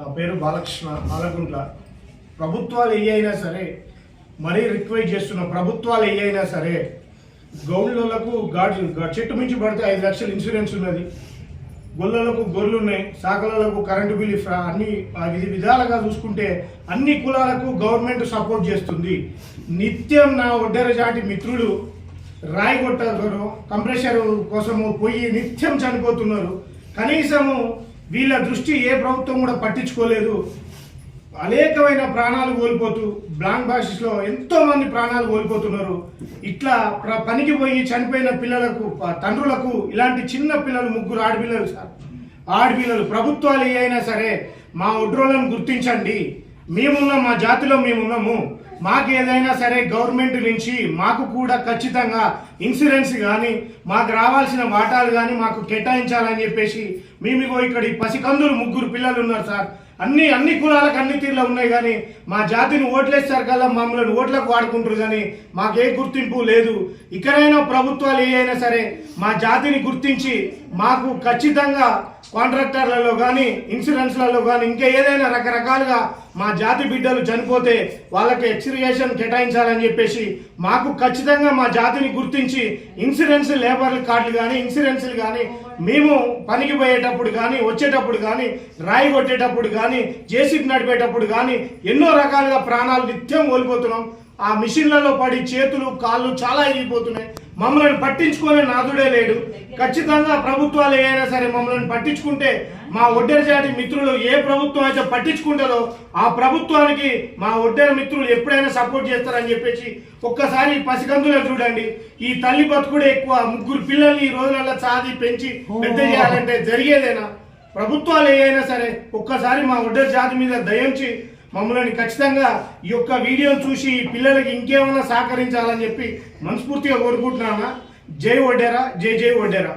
నా పేరు బాలకృష్ణ ఆలగుంట్ల ప్రభుత్వాలు ఏ అయినా సరే మరీ రిక్వెస్ట్ చేస్తున్న ప్రభుత్వాలు ఏ అయినా సరే గౌళ్ళకు గాడి చెట్టు మించి పడితే ఐదు లక్షలు ఇన్సూరెన్స్ ఉన్నది. గొల్లలకు గొర్రెలు ఉన్నాయి సాకలకు కరెంటు బిల్ అన్ని ఆ విధి విధాలుగా చూసుకుంటే అన్ని కులాలకు గవర్నమెంట్ సపోర్ట్ చేస్తుంది. నిత్యం నా ఒడ్డెర జాతి మిత్రులు రాయి కొట్టారు కంప్రెషర్ కోసము పోయి నిత్యం చనిపోతున్నారు. కనీసము వీళ్ళ దృష్టి ఏ ప్రభుత్వం కూడా పట్టించుకోలేదు. అనేకమైన ప్రాణాలు కోల్పోతూ బ్లాంక్ బాసిస్లో ఎంతోమంది ప్రాణాలు కోల్పోతున్నారు. ఇట్లా పనికి పోయి చనిపోయిన పిల్లలకు తండ్రులకు ఇలాంటి చిన్న పిల్లలు ముగ్గురు ఆడపిల్లలు సార్ ఆడపిల్లలు ప్రభుత్వాలు ఏ అయినా సరే మా ఒడ్రోలను గుర్తించండి. మేమున్నాం మా జాతిలో మేమున్నాము. మాకు ఏదైనా సరే గవర్నమెంట్ నుంచి మాకు కూడా ఖచ్చితంగా ఇన్సూరెన్స్ కానీ మాకు రావాల్సిన వాటాలు కానీ మాకు కేటాయించాలని చెప్పేసి మేము ఇక్కడ ఈ పసికందులు ముగ్గురు పిల్లలు ఉన్నారు సార్. అన్ని అన్ని కులాలకు అన్ని తీర్లు ఉన్నాయి కానీ మా జాతిని ఓట్లేస్తారు కల్లా మమ్మల్ని ఓట్లకు వాడుకుంటారు కానీ మాకే గుర్తింపు లేదు. ఇక్కడైనా ప్రభుత్వాలు ఏ అయినా సరే మా జాతిని గుర్తించి మాకు ఖచ్చితంగా కాంట్రాక్టర్లలో కానీ ఇన్సూరెన్స్లలో కానీ ఇంకా ఏదైనా రకరకాలుగా మా జాతి బిడ్డలు చనిపోతే వాళ్ళకి ఎక్స్రియేషన్ కేటాయించాలని చెప్పేసి మాకు ఖచ్చితంగా మా జాతిని గుర్తించి ఇన్సూరెన్స్ లేబర్ కార్డులు కానీ ఇన్సూరెన్స్లు కానీ మేము పనికి పోయేటప్పుడు కానీ వచ్చేటప్పుడు కానీ రాయి కొట్టేటప్పుడు కానీ జేసీబీ నడిపేటప్పుడు కానీ ఎన్నో రకాలుగా ప్రాణాలు నిత్యం కోల్పోతున్నాం. ఆ మిషన్లలో పడి చేతులు కాళ్ళు చాలా ఇరిగిపోతున్నాయి. మమ్మల్ని పట్టించుకునే నాదుడే లేడు. ఖచ్చితంగా ప్రభుత్వాలు ఏమైనా సరే మమ్మల్ని పట్టించుకుంటే మా ఒడ్డెర జాతి మిత్రులు ఏ ప్రభుత్వం అయితే పట్టించుకుంటారో ఆ ప్రభుత్వానికి మా ఒడ్డెర మిత్రులు ఎప్పుడైనా సపోర్ట్ చేస్తారని చెప్పేసి ఒక్కసారి పసికందులో చూడండి. ఈ తల్లి బతుకుడే ఎక్కువ ముగ్గురు పిల్లల్ని ఈ రోజులలో చాది పెంచి పెద్ద చేయాలంటే జరిగేదేనా? ప్రభుత్వాలు ఏవైనా సరే ఒక్కసారి మా ఒడ్డెర జాతి మీద దయించి మమ్మల్ని ఖచ్చితంగా ఈ యొక్క వీడియోను చూసి పిల్లలకి ఇంకేమైనా సహకరించాలని చెప్పి మనస్ఫూర్తిగా కోరుకుంటున్నానా జై వడ్డేరా జై జై వడ్డేరా.